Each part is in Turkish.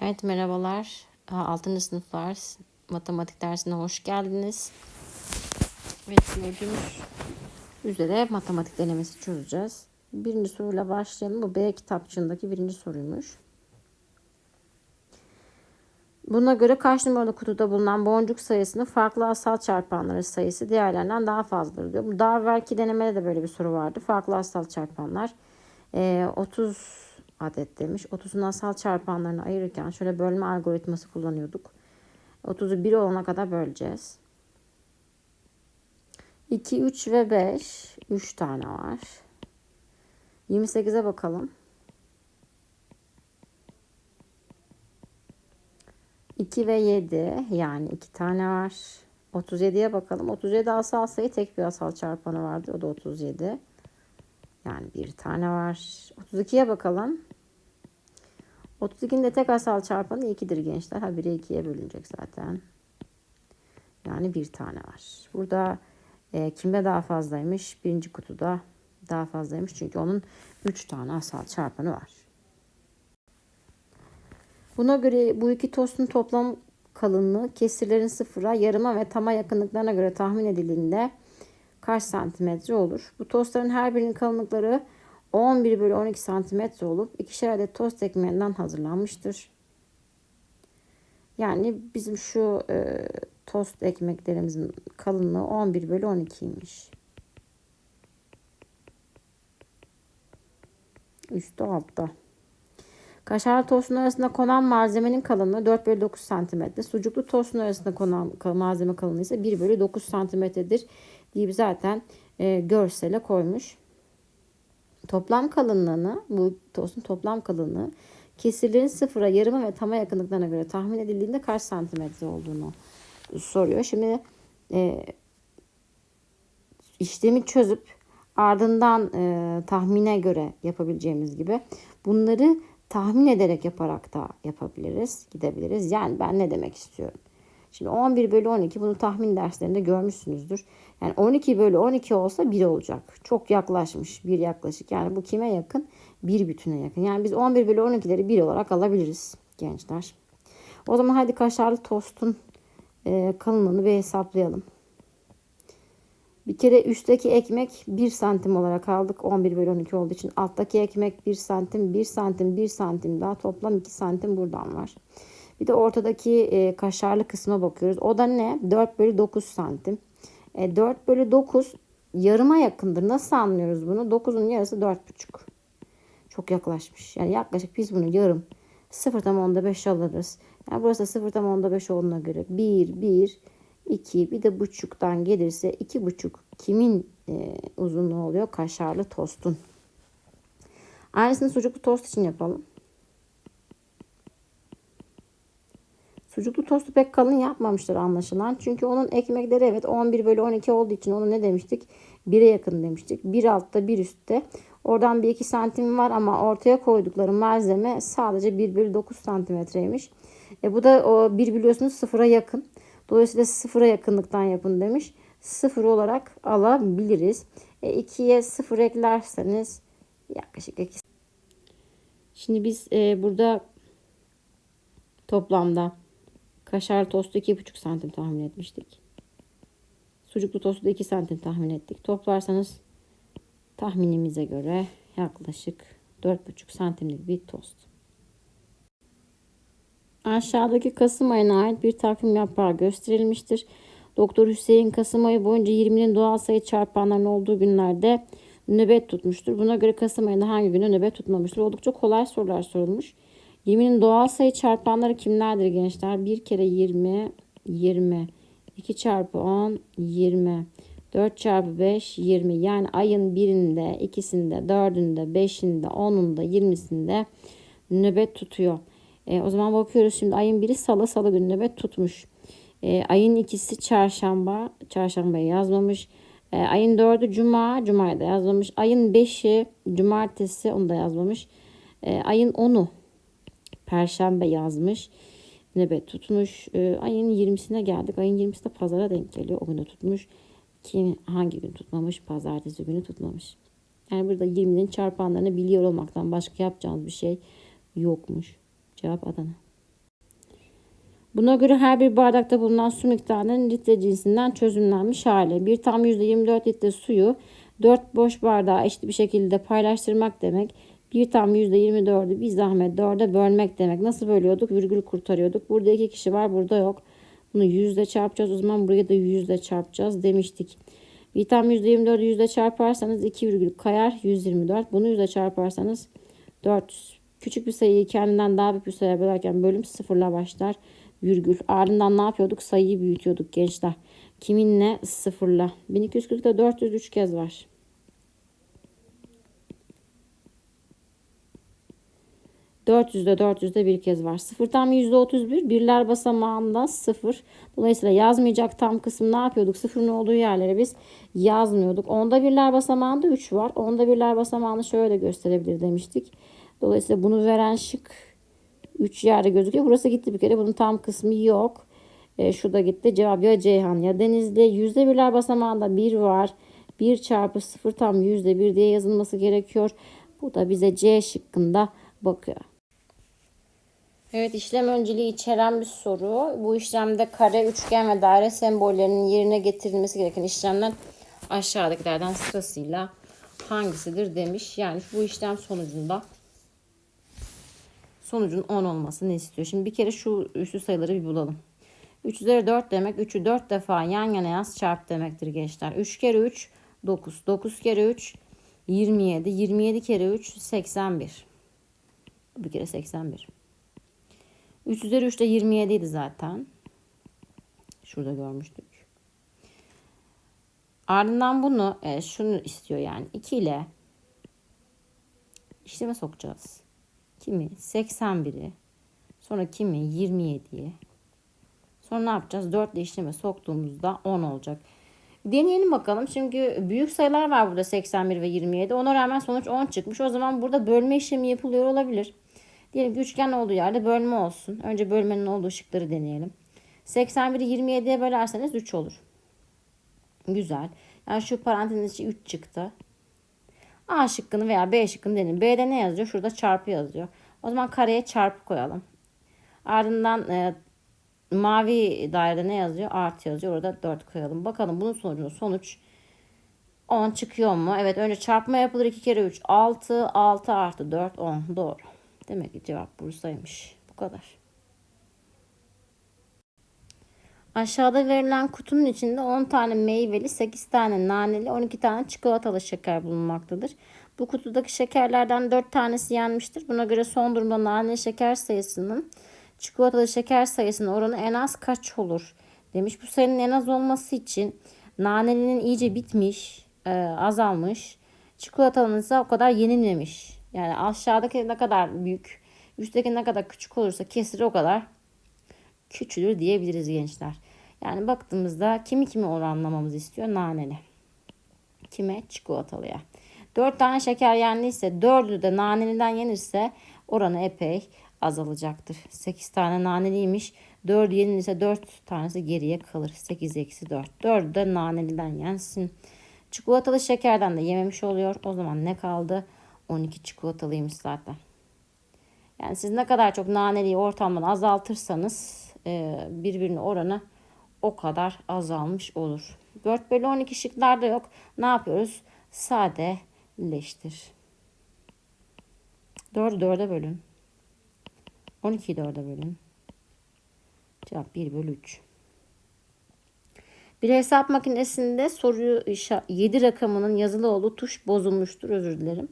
Evet merhabalar. 6. sınıflar matematik dersine hoş geldiniz. Evet gördüğünüz üzere matematik denemesi çözeceğiz. Birinci soruyla başlayalım. Bu B kitapçığındaki birinci soruymuş. Buna göre kaç numaralı kutuda bulunan boncuk sayısının farklı asal çarpanları sayısı diğerlerinden daha fazladır diyor. Bu daha evvelki denemede de böyle bir soru vardı. Farklı asal çarpanlar. Ee, 30 adet demiş. 30'un asal çarpanlarını ayırırken şöyle bölme algoritması kullanıyorduk. 30'u 1 olana kadar böleceğiz. 2, 3 ve 5. 3 tane var. 28'e bakalım. 2 ve 7 yani 2 tane var. 37'ye bakalım. 37 asal sayı tek bir asal çarpanı vardı. O da 37. Yani bir tane var. 32'ye bakalım. 32'nin de tek asal çarpanı 2'dir gençler. Ha 1'e 2'ye bölünecek zaten. Yani bir tane var. Burada e, kimde daha fazlaymış? Birinci kutuda daha fazlaymış. Çünkü onun 3 tane asal çarpanı var. Buna göre bu iki tostun toplam kalınlığı kesirlerin sıfıra, yarıma ve tama yakınlıklarına göre tahmin edildiğinde kaç santimetre olur? Bu tostların her birinin kalınlıkları 11 bölü 12 santimetre olup ikişer adet tost ekmeğinden hazırlanmıştır. Yani bizim şu e, tost ekmeklerimizin kalınlığı 11 bölü 12'ymiş. Üstü altta. Kaşar tostun arasında konan malzemenin kalınlığı 4 bölü 9 santimetre. Sucuklu tostun arasında konan malzeme kalınlığı ise 1 bölü 9 santimetredir deyip zaten e, görsele koymuş. Toplam kalınlığını, bu tostun toplam kalınlığı kesirlerin sıfıra, yarıma ve tama yakınlıklarına göre tahmin edildiğinde kaç santimetre olduğunu soruyor. Şimdi e, işlemi çözüp ardından e, tahmine göre yapabileceğimiz gibi bunları tahmin ederek yaparak da yapabiliriz, gidebiliriz. Yani ben ne demek istiyorum? Şimdi 11 bölü 12 bunu tahmin derslerinde görmüşsünüzdür. Yani 12 bölü 12 olsa 1 olacak. Çok yaklaşmış bir yaklaşık. Yani bu kime yakın? Bir bütüne yakın. Yani biz 11 bölü 12'leri 1 olarak alabiliriz gençler. O zaman hadi kaşarlı tostun e, kalınlığını bir hesaplayalım. Bir kere üstteki ekmek 1 santim olarak aldık. 11 bölü 12 olduğu için. Alttaki ekmek 1 santim, 1 santim, 1 santim daha toplam 2 santim buradan var. Bir de ortadaki e, kaşarlı kısma bakıyoruz. O da ne? 4 bölü 9 santim. E, 4 bölü 9 yarıma yakındır. Nasıl anlıyoruz bunu? 9'un yarısı 4,5. Çok yaklaşmış. Yani yaklaşık biz bunu yarım 0 tam onda 5 alırız. Yani burası 0 tam onda 5 olduğuna göre 1, 1, 2 bir de buçuktan gelirse 2 buçuk kimin e, uzunluğu oluyor? Kaşarlı tostun. Aynısını sucuklu tost için yapalım. Sucuklu tostu pek kalın yapmamışlar anlaşılan. Çünkü onun ekmekleri evet 11 bölü 12 olduğu için onu ne demiştik? 1'e yakın demiştik. Bir altta bir üstte. Oradan bir 2 santim var ama ortaya koydukları malzeme sadece 1 bölü 9 santimetreymiş. E bu da o 1 biliyorsunuz sıfıra yakın. Dolayısıyla sıfıra yakınlıktan yapın demiş. Sıfır olarak alabiliriz. E 2'ye sıfır eklerseniz yaklaşık 2. Şimdi biz e, burada toplamda Kaşar tostu 2,5 santim tahmin etmiştik. Sucuklu tostu da 2 santim tahmin ettik. Toplarsanız tahminimize göre yaklaşık 4,5 santimlik bir tost. Aşağıdaki Kasım ayına ait bir takvim yaprağı gösterilmiştir. Doktor Hüseyin Kasım ayı boyunca 20'nin doğal sayı çarpanlarının olduğu günlerde nöbet tutmuştur. Buna göre Kasım ayında hangi günü nöbet tutmamıştır? Oldukça kolay sorular sorulmuş. 20'nin doğal sayı çarpanları kimlerdir gençler? 1 kere 20, 20. 2 çarpı 10, 20. 4 çarpı 5, 20. Yani ayın birinde, ikisinde, dördünde, beşinde, onunda, yirmisinde nöbet tutuyor. E, o zaman bakıyoruz şimdi ayın biri salı, salı günü nöbet tutmuş. E, ayın ikisi çarşamba, çarşambayı yazmamış. E, ayın dördü cuma, cumayı da yazmamış. Ayın beşi cumartesi, onu da yazmamış. E, ayın onu Perşembe yazmış. Nöbet tutmuş. E, ayın 20'sine geldik. Ayın 20'si de pazara denk geliyor. O günü tutmuş. Kim hangi gün tutmamış? Pazartesi günü tutmamış. Yani burada 20'nin çarpanlarını biliyor olmaktan başka yapacağımız bir şey yokmuş. Cevap Adana. Buna göre her bir bardakta bulunan su miktarının litre cinsinden çözümlenmiş hali. Bir tam %24 litre suyu 4 boş bardağa eşit bir şekilde paylaştırmak demek. Bir tam %24'ü bir zahmet 4'e bölmek demek. Nasıl bölüyorduk? Virgül kurtarıyorduk. Burada iki kişi var burada yok. Bunu yüzde çarpacağız. O zaman buraya da yüzde çarpacağız demiştik. Bir tam %24'ü yüzde çarparsanız 2 virgül kayar 124. Bunu yüzde çarparsanız 400. Küçük bir sayıyı kendinden daha büyük bir sayıya bölerken bölüm sıfırla başlar. Virgül. Ardından ne yapıyorduk? Sayıyı büyütüyorduk gençler. Kiminle? Sıfırla. 1240'da 403 kez var. %400'de 400'de bir kez var. Sıfır tam %31. Birler basamağında sıfır. Dolayısıyla yazmayacak tam kısım ne yapıyorduk? Sıfırın olduğu yerlere biz yazmıyorduk. Onda birler basamağında 3 var. Onda birler basamağını şöyle gösterebilir demiştik. Dolayısıyla bunu veren şık 3 yerde gözüküyor. Burası gitti bir kere. Bunun tam kısmı yok. E, şu da gitti. Cevap ya Ceyhan ya Denizli. Yüzde birler basamağında 1 var. 1 çarpı 0 tam yüzde 1 diye yazılması gerekiyor. Bu da bize C şıkkında bakıyor. Evet işlem önceliği içeren bir soru. Bu işlemde kare, üçgen ve daire sembollerinin yerine getirilmesi gereken işlemler aşağıdakilerden sırasıyla hangisidir demiş. Yani bu işlem sonucunda sonucun 10 olmasını istiyor. Şimdi bir kere şu üstü sayıları bir bulalım. 3 üzeri 4 demek 3'ü 4 defa yan yana yaz çarp demektir gençler. 3 kere 3 9. 9 kere 3 27. 27 kere 3 81. Bir kere 81. 3 üzeri 3 de 27 idi zaten. Şurada görmüştük. Ardından bunu e, şunu istiyor yani 2 ile işleme sokacağız. Kimi 81'i sonra kimi 27'yi sonra ne yapacağız? 4 ile işleme soktuğumuzda 10 olacak. Deneyelim bakalım. Çünkü büyük sayılar var burada 81 ve 27. Ona rağmen sonuç 10 çıkmış. O zaman burada bölme işlemi yapılıyor olabilir. Diyelim ki üçgen olduğu yerde bölme olsun. Önce bölmenin olduğu şıkları deneyelim. 81'i 27'ye bölerseniz 3 olur. Güzel. Yani şu parantezin içi 3 çıktı. A şıkkını veya B şıkkını deneyelim. B'de ne yazıyor? Şurada çarpı yazıyor. O zaman kareye çarpı koyalım. Ardından e, mavi dairede ne yazıyor? Artı yazıyor. Orada 4 koyalım. Bakalım bunun sonucunda sonuç 10 çıkıyor mu? Evet önce çarpma yapılır. 2 kere 3 6. 6 artı 4 10. Doğru. Demek ki cevap Bursa'ymış. Bu kadar. Aşağıda verilen kutunun içinde 10 tane meyveli, 8 tane naneli, 12 tane çikolatalı şeker bulunmaktadır. Bu kutudaki şekerlerden 4 tanesi yenmiştir. Buna göre son durumda naneli şeker sayısının çikolatalı şeker sayısının oranı en az kaç olur? Demiş. Bu sayının en az olması için nanelinin iyice bitmiş, e, azalmış. Çikolatalının ise o kadar yenilmemiş. Yani aşağıdaki ne kadar büyük, üstteki ne kadar küçük olursa kesiri o kadar küçülür diyebiliriz gençler. Yani baktığımızda kimi kimi oranlamamızı istiyor? Naneli. Kime? Çikolatalıya. 4 tane şeker yendiyse 4'ü de naneliden yenirse oranı epey azalacaktır. 8 tane naneliymiş. 4 yenilirse 4 tanesi geriye kalır. 8 eksi 4. 4'ü de naneliden yensin. Çikolatalı şekerden de yememiş oluyor. O zaman ne kaldı? 12 çikolatalıymış zaten. Yani siz ne kadar çok naneliyi ortamdan azaltırsanız e, birbirine oranı o kadar azalmış olur. 4 bölü 12 şıklarda yok. Ne yapıyoruz? Sadeleştir. 4'ü 4'e bölün. 12'yi 4'e bölün. Cevap 1 bölü 3. Bir hesap makinesinde soruyu 7 rakamının yazılı olduğu tuş bozulmuştur. Özür dilerim.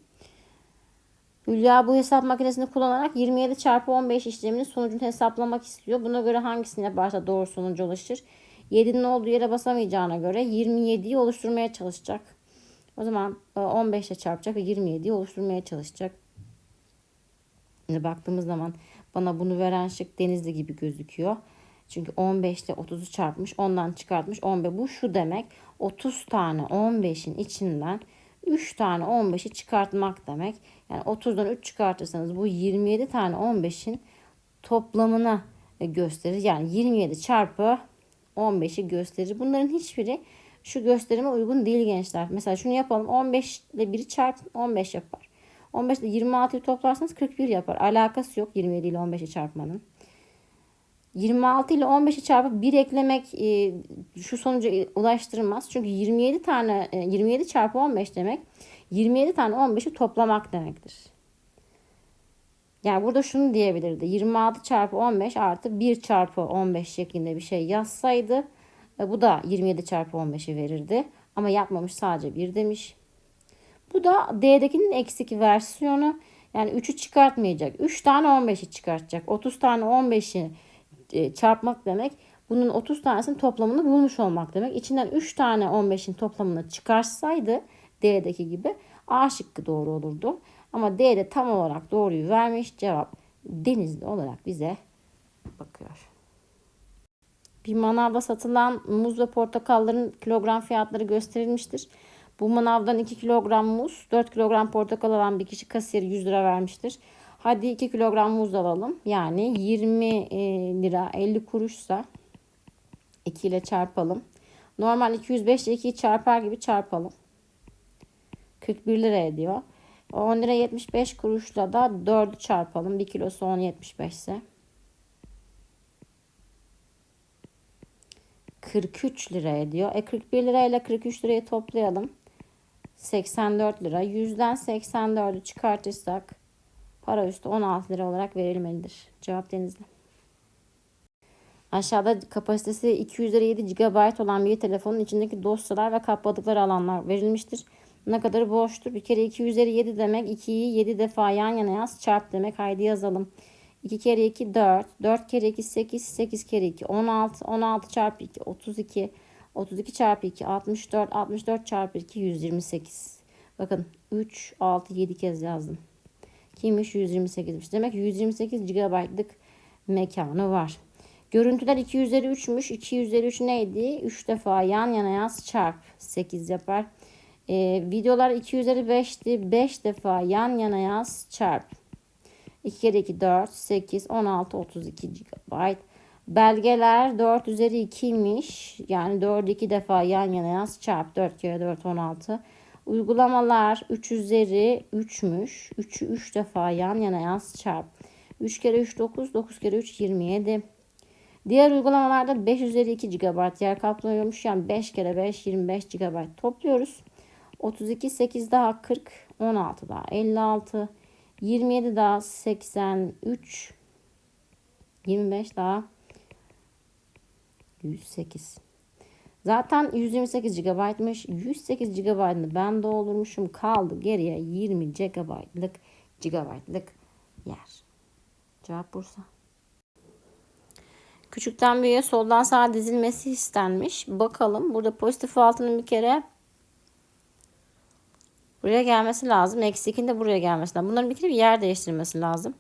Hülya bu hesap makinesini kullanarak 27 çarpı 15 işleminin sonucunu hesaplamak istiyor. Buna göre hangisini yaparsa doğru sonuca ulaşır. 7'nin olduğu yere basamayacağına göre 27'yi oluşturmaya çalışacak. O zaman 15 ile çarpacak ve 27'yi oluşturmaya çalışacak. Şimdi baktığımız zaman bana bunu veren şık Denizli gibi gözüküyor. Çünkü 15 ile 30'u çarpmış. Ondan çıkartmış. 15 bu şu demek. 30 tane 15'in içinden 3 tane 15'i çıkartmak demek. Yani 30'dan 3 çıkartırsanız bu 27 tane 15'in toplamını gösterir. Yani 27 çarpı 15'i gösterir. Bunların hiçbiri şu gösterime uygun değil gençler. Mesela şunu yapalım. 15 ile 1'i çarpın 15 yapar. 15 ile 26'yı toplarsanız 41 yapar. Alakası yok 27 ile 15'i çarpmanın. 26 ile 15'i çarpıp 1 eklemek e, şu sonuca ulaştırmaz. Çünkü 27 tane e, 27 çarpı 15 demek 27 tane 15'i toplamak demektir. Yani burada şunu diyebilirdi. 26 çarpı 15 artı 1 çarpı 15 şeklinde bir şey yazsaydı e, bu da 27 çarpı 15'i verirdi. Ama yapmamış sadece 1 demiş. Bu da D'dekinin eksik versiyonu. Yani 3'ü çıkartmayacak. 3 tane 15'i çıkartacak. 30 tane 15'i e, çarpmak demek. Bunun 30 tanesinin toplamını bulmuş olmak demek. İçinden 3 tane 15'in toplamını çıkarsaydı D'deki gibi A şıkkı doğru olurdu. Ama D'de tam olarak doğruyu vermiş. Cevap denizli olarak bize bakıyor. Bir manavda satılan muz ve portakalların kilogram fiyatları gösterilmiştir. Bu manavdan 2 kilogram muz, 4 kilogram portakal alan bir kişi kasiyer 100 lira vermiştir. Hadi 2 kilogram muz alalım. Yani 20 e, lira 50 kuruşsa 2 ile çarpalım. Normal 205 ile 2'yi çarpar gibi çarpalım. 41 lira ediyor. 10 lira 75 kuruşla da 4'ü çarpalım. 1 kilosu 10.75 ise. 43 lira ediyor. E 41 lira ile 43 lirayı toplayalım. 84 lira. 100'den 84'ü çıkartırsak para üstü 16 lira olarak verilmelidir. Cevap Denizli. Aşağıda kapasitesi 257 GB olan bir telefonun içindeki dosyalar ve kapladıkları alanlar verilmiştir. Ne kadar boştur? Bir kere 2 üzeri 7 demek. 2'yi 7 defa yan yana yaz. Çarp demek. Haydi yazalım. 2 kere 2 4. 4 kere 2 8. 8 kere 2 16. 16 çarpı 2 32. 32 çarpı 2 64. 64 çarpı 2 128. Bakın 3, 6, 7 kez yazdım. Kimmiş? 128'miş. Demek 128 GB'lık mekanı var. Görüntüler 2 üzeri 3'müş. 2 üzeri 3 neydi? 3 defa yan yana yaz çarp 8 yapar. Ee, videolar 2 üzeri 5'ti. 5 defa yan yana yaz çarp. 2 kere 2 4 8 16 32 GB. Belgeler 4 üzeri 2'ymiş. Yani 4'ü 2 defa yan yana yaz çarp. 4 kere 4 16. Uygulamalar 3 üzeri 3'müş. 3'ü 3 defa yan yana yaz çarp. 3 kere 3 9 9 kere 3 27. Diğer uygulamalarda 5 üzeri 2 GB yer kaplıyormuş. Yani 5 kere 5 25 GB topluyoruz. 32 8 daha 40 16 daha 56 27 daha 83 25 daha 108 Zaten 128 GB'mış. 108 GB'ını ben doldurmuşum. Kaldı geriye 20 GB'lık GB'lık yer. Cevap Bursa. Küçükten büyüğe soldan sağa dizilmesi istenmiş. Bakalım. Burada pozitif altının bir kere buraya gelmesi lazım. Eksi 2'nin de buraya gelmesi lazım. Bunların bir kere bir yer değiştirmesi lazım.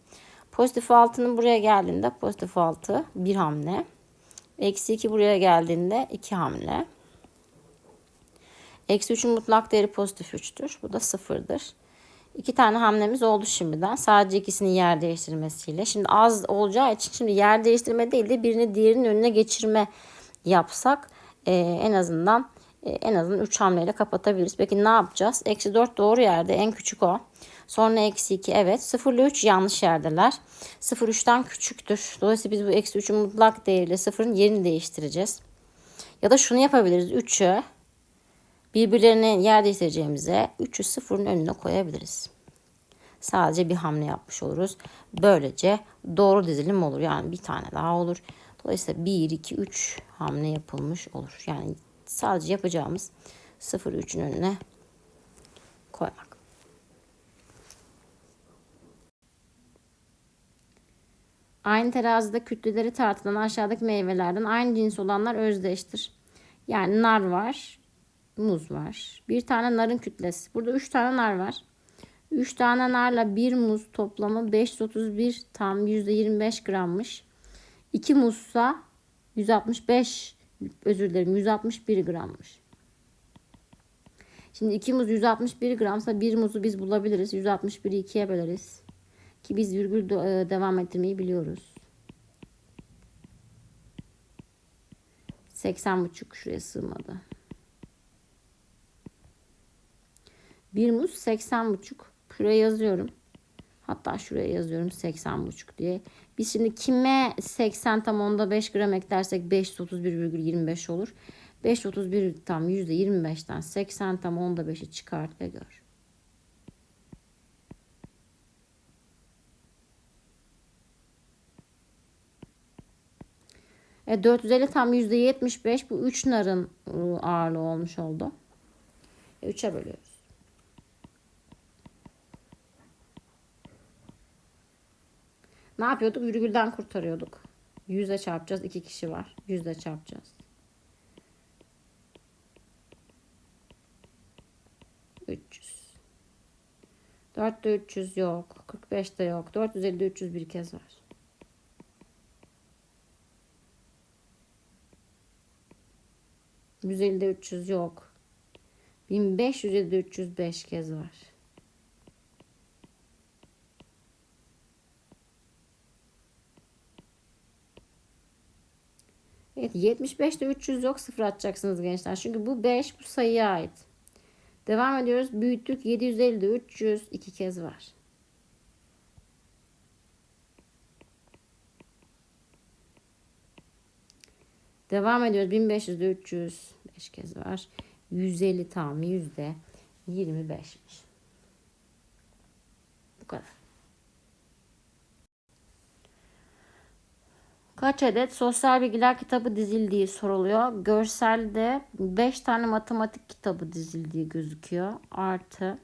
Pozitif altının buraya geldiğinde pozitif altı bir hamle. Eksi 2 buraya geldiğinde 2 hamle. Eksi 3'ün mutlak değeri pozitif 3'tür. Bu da 0'dır. İki tane hamlemiz oldu şimdiden. Sadece ikisinin yer değiştirmesiyle. Şimdi az olacağı için şimdi yer değiştirme değil de birini diğerinin önüne geçirme yapsak e, en azından e, en azından 3 hamleyle kapatabiliriz. Peki ne yapacağız? Eksi 4 doğru yerde en küçük o. Sonra eksi 2 evet. 0 ile 3 yanlış yerdeler. 0 3'ten küçüktür. Dolayısıyla biz bu eksi 3'ün mutlak değeriyle 0'ın yerini değiştireceğiz. Ya da şunu yapabiliriz. 3'ü birbirlerine yer değiştireceğimize 3'ü 0'ın önüne koyabiliriz. Sadece bir hamle yapmış oluruz. Böylece doğru dizilim olur. Yani bir tane daha olur. Dolayısıyla 1, 2, 3 hamle yapılmış olur. Yani sadece yapacağımız 0 3'ün önüne Aynı terazide kütleleri tartılan aşağıdaki meyvelerden aynı cins olanlar özdeştir. Yani nar var, muz var. Bir tane narın kütlesi. Burada 3 tane nar var. 3 tane narla bir muz toplamı 531 tam %25 grammış. 2 muzsa 165 özür dilerim 161 grammış. Şimdi 2 muz 161 gramsa bir muzu biz bulabiliriz. 161'i 2'ye böleriz. Ki biz virgül devam ettirmeyi biliyoruz. 80 buçuk şuraya sığmadı. Bir muz 80 buçuk. Şuraya yazıyorum. Hatta şuraya yazıyorum 80,5 diye. Biz şimdi kime 80 tam onda 5 gram eklersek 531,25 olur. 531 tam %25'ten 80 tam onda 5'i çıkart ve gör. E 450 tam %75 bu 3 narın ıı, ağırlığı olmuş oldu. E 3'e bölüyoruz. Ne yapıyorduk? Virgülden kurtarıyorduk. Yüzle çarpacağız. iki kişi var. Yüzle çarpacağız. 300. 4'te 300 yok. 45'te yok. 450'de 300 bir kez var. Yüz ellide 300 yok. 1500'de 305 kez var. Evet 75'te 300 yok sıfır atacaksınız gençler. Çünkü bu 5 bu sayıya ait. Devam ediyoruz. Büyüttük 750'de 300 iki kez var. Devam ediyoruz. 1500'de 300 5 kez var. 150 tam yüzde 25'miş. Bu kadar. Kaç adet sosyal bilgiler kitabı dizildiği soruluyor. Görselde 5 tane matematik kitabı dizildiği gözüküyor. Artı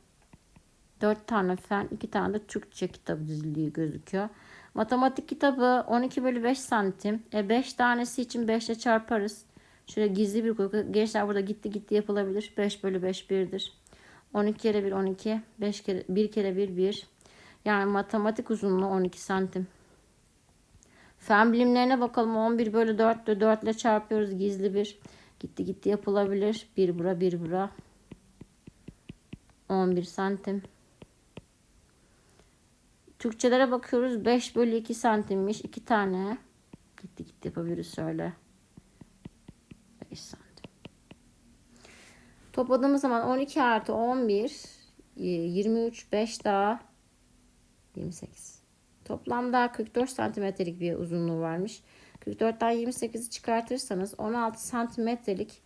4 tane fen, 2 tane de Türkçe kitabı dizildiği gözüküyor. Matematik kitabı 12 bölü 5 santim. E 5 tanesi için 5 ile çarparız. Şöyle gizli bir kuyku. Gençler burada gitti gitti yapılabilir. 5 bölü 5 1'dir. 12 kere 1 12. 5 kere 1 kere 1 1. Yani matematik uzunluğu 12 santim. Fen bilimlerine bakalım. 11 bölü 4 de 4 ile çarpıyoruz. Gizli bir. Gitti gitti yapılabilir. 1 bura 1 bura. 11 santim. Türkçelere bakıyoruz. 5 bölü 2 santimmiş. 2 tane. Gitti gitti yapabiliriz şöyle. 5 santim. Topladığımız zaman 12 artı 11 23 5 daha 28. Toplamda 44 santimetrelik bir uzunluğu varmış. 44'ten 28'i çıkartırsanız 16 santimetrelik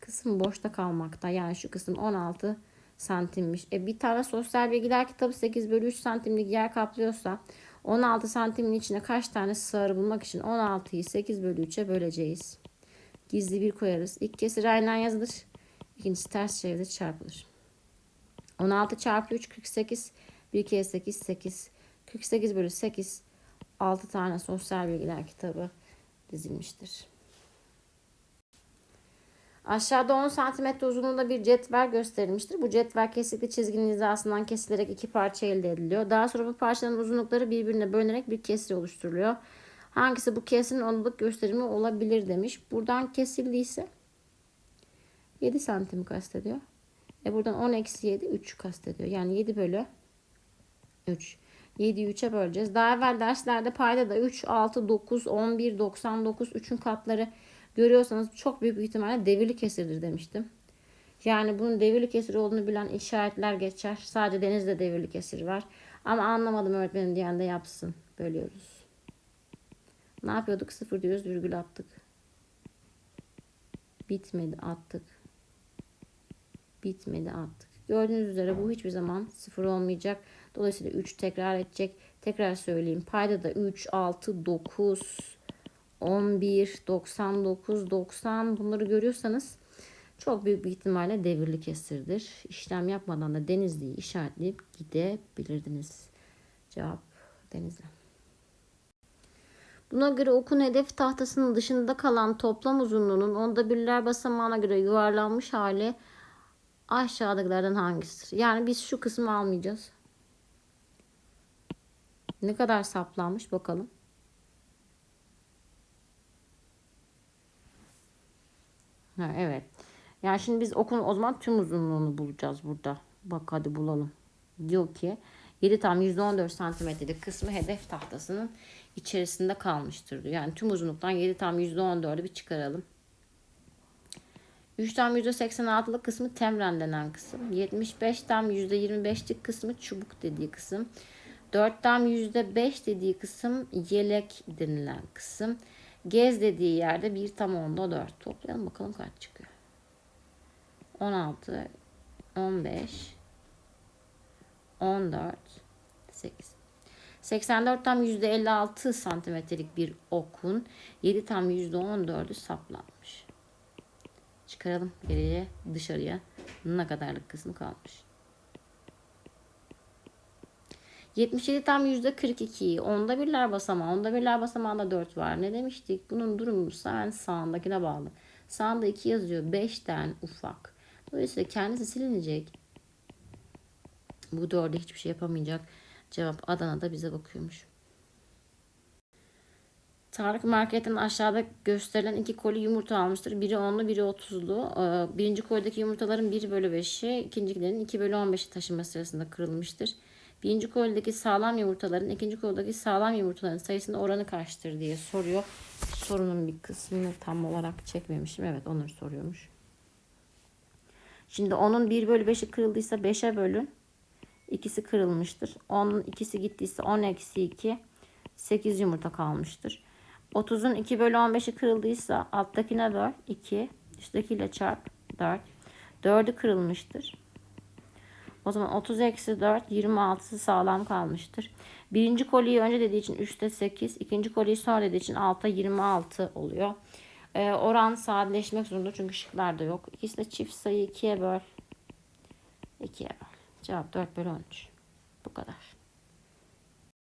kısım boşta kalmakta. Yani şu kısım 16 santimmiş. E bir tane sosyal bilgiler kitabı 8 bölü 3 santimlik yer kaplıyorsa 16 santimin içine kaç tane sığarı bulmak için 16'yı 8 bölü 3'e böleceğiz. Gizli bir koyarız. İlk kesir aynen yazılır. İkincisi ters çevirde çarpılır. 16 çarpı 3 48. 1 kere 8 8. 48 bölü 8 6 tane sosyal bilgiler kitabı dizilmiştir. Aşağıda 10 cm uzunluğunda bir cetvel gösterilmiştir. Bu cetvel kesikli çizginin hizasından kesilerek iki parça elde ediliyor. Daha sonra bu parçaların uzunlukları birbirine bölünerek bir kesir oluşturuluyor. Hangisi bu kesirin onluluk gösterimi olabilir demiş. Buradan kesildiyse 7 santim kastediyor. E buradan 10 eksi 7 3 kastediyor. Yani 7 bölü 3. 7'yi 3'e böleceğiz. Daha evvel derslerde payda da 3, 6, 9, 11, 99, 3'ün katları görüyorsanız çok büyük bir ihtimalle devirli kesirdir demiştim. Yani bunun devirli kesir olduğunu bilen işaretler geçer. Sadece denizde devirli kesir var. Ama anlamadım öğretmenim diyen de yapsın. Bölüyoruz. Ne yapıyorduk? Sıfır diyoruz virgül attık. Bitmedi attık. Bitmedi attık. Gördüğünüz üzere bu hiçbir zaman sıfır olmayacak. Dolayısıyla 3 tekrar edecek. Tekrar söyleyeyim. Payda da 3, 6, 9, 11, 99, 90 bunları görüyorsanız çok büyük bir ihtimalle devirli kesirdir. İşlem yapmadan da Denizli'yi işaretleyip gidebilirdiniz. Cevap Denizli. Buna göre okun hedef tahtasının dışında kalan toplam uzunluğunun onda birler basamağına göre yuvarlanmış hali aşağıdakilerden hangisidir? Yani biz şu kısmı almayacağız. Ne kadar saplanmış bakalım. Ha, evet. Yani şimdi biz okun o zaman tüm uzunluğunu bulacağız burada. Bak hadi bulalım. Diyor ki 7 tam %14 santimetrelik kısmı hedef tahtasının içerisinde kalmıştır diyor. Yani tüm uzunluktan 7 tam %14'ü bir çıkaralım. 3 tam %86'lık kısmı temren denen kısım. 75 tam %25'lik kısmı çubuk dediği kısım. 4 tam %5 dediği kısım yelek denilen kısım. Gez dediği yerde 1 tam onda 4. Toplayalım bakalım kaç çıkıyor. 16, 15, 14, 8. 84 tam %56 santimetrelik bir okun 7 tam %14'ü saplanmış. Çıkaralım geriye dışarıya ne kadarlık kısmı kalmış. 77 tam %42. Onda birler basamağı. Onda birler basamağında 4 var. Ne demiştik? Bunun durumu hemen sağındakine bağlı. Sağında 2 yazıyor. 5'ten ufak. Dolayısıyla kendisi silinecek. Bu 4'e hiçbir şey yapamayacak. Cevap Adana'da bize bakıyormuş. Tarık marketten aşağıda gösterilen iki koli yumurta almıştır. Biri 10'lu biri 30'lu. Ee, Birinci kolideki yumurtaların 1 bölü 5'i ikincikilerin 2 bölü 15'i taşınma sırasında kırılmıştır. Birinci kolideki sağlam yumurtaların ikinci kolideki sağlam yumurtaların sayısının oranı kaçtır diye soruyor. Sorunun bir kısmını tam olarak çekmemişim. Evet onları soruyormuş. Şimdi onun 1 bölü 5'i kırıldıysa 5'e bölün. İkisi kırılmıştır. 10'un ikisi gittiyse 10 eksi 2 8 yumurta kalmıştır. 30'un 2 bölü 15'i kırıldıysa alttakine böl 2 üsttekiyle çarp 4. 4'ü kırılmıştır. O zaman 30 eksi 4 26'sı sağlam kalmıştır. Birinci koliyi önce dediği için 3'te 8. ikinci koliyi sonra dediği için 6'da 26 oluyor. Ee, oran sadeleşmek zorunda çünkü şıklarda yok. İkisi de çift sayı 2'ye böl. 2'ye böl. Cevap 4 bölü 13. Bu kadar.